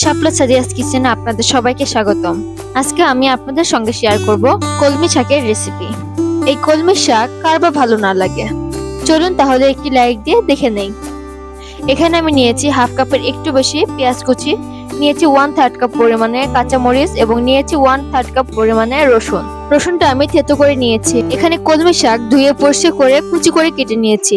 শাপলা সাজিয়াস কিচেনে আপনাদের সবাইকে স্বাগতম। আজকে আমি আপনাদের সঙ্গে শেয়ার করব কলমি শাকের রেসিপি এই কলমি শাক কার বা ভালো না লাগে? চলুন তাহলে একটি লাইক দিয়ে দেখে নেই। এখানে আমি নিয়েছি হাফ কাপের একটু বেশি পেঁয়াজ কুচি, নিয়েছি ওয়ান থার্ড কাপ পরিমাণে কাঁচামরিচ এবং নিয়েছি ওয়ান থার্ড কাপ পরিমাণে রসুন। রসুনটা আমি থেতো করে নিয়েছি। এখানে কলমি শাক ধুয়ে পরিষ্কার করে কুচি করে কেটে নিয়েছি।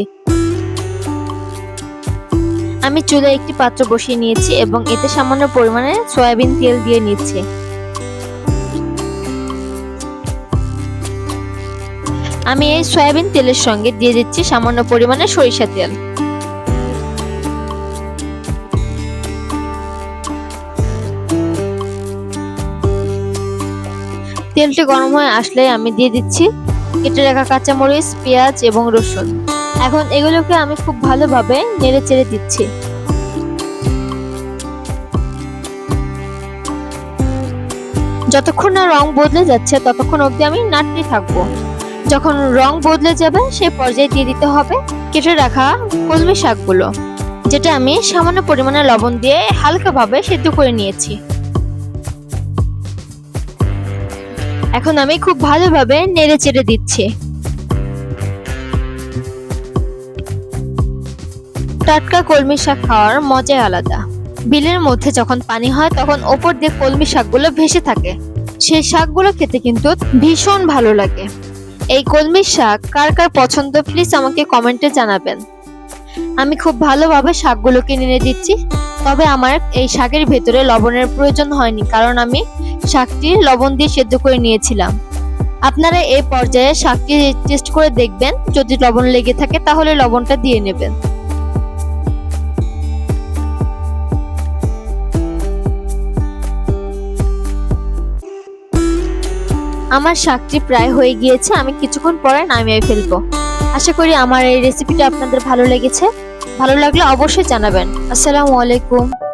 আমি চুলে একটি পাত্র বসিয়ে নিয়েছি এবং এতে সামান্য পরিমাণে সয়াবিন তেল দিয়ে নিচ্ছি। আমি এই সয়াবিন তেলের সঙ্গে দিয়ে দিচ্ছি সামান্য পরিমাণে সরিষা তেল। তেলটি গরম হয়ে আসলে আমি দিয়ে দিচ্ছি কেটে রাখা কাঁচামরিচ, পেঁয়াজ এবং রসুন। এখন এগুলোকে আমি খুব ভালোভাবে নেড়ে চেড়ে দিচ্ছি। যতক্ষণ না রং বদলে যাচ্ছে, ততক্ষণ অবধি আমি নাড়তে থাকব। যখন রং বদলে যাবে সেই পর্যায়ে দিয়ে দিতে হবে কেটে রাখা কলমি শাকগুলো, যেটা আমি সামান্য পরিমাণে লবণ দিয়ে হালকাভাবে সেদ্ধ করে নিয়েছি। এখন আমি খুব ভালোভাবে নেড়ে চেড়ে দিচ্ছি। টাটকা কলমি শাক খাওয়ার মজাই আলাদা। বিলের মধ্যে যখন পানি হয়, তখন ওপর দিয়ে কলমি শাকগুলো ভেসে থাকে। সেই শাকগুলো খেতে কিন্তু ভীষণ ভালো লাগে। এই কলমি শাক কার কার পছন্দ প্লিজ আমাকে কমেন্টে জানাবেন। আমি খুব ভালোভাবে শাকগুলোকে নিয়ে দিচ্ছি তবে আমার এই শাকের ভেতরে লবণের প্রয়োজন হয়নি, কারণ আমি শাকটি লবণ দিয়ে সেদ্ধ করে নিয়েছিলাম। আপনারা এই পর্যায়ে শাকটি টেস্ট করে দেখবেন। যদি লবণ লেগে থাকে, তাহলে লবণটা দিয়ে নেবেন। আমার শাকটি প্রায় হয়ে গিয়েছে, আমি কিছুক্ষণ পরে নামিয়ে ফেলব। আশা করি আমার এই রেসিপিটা আপনাদের ভালো লেগেছে। ভালো লাগলে অবশ্যই জানাবেন। আসসালামু আলাইকুম।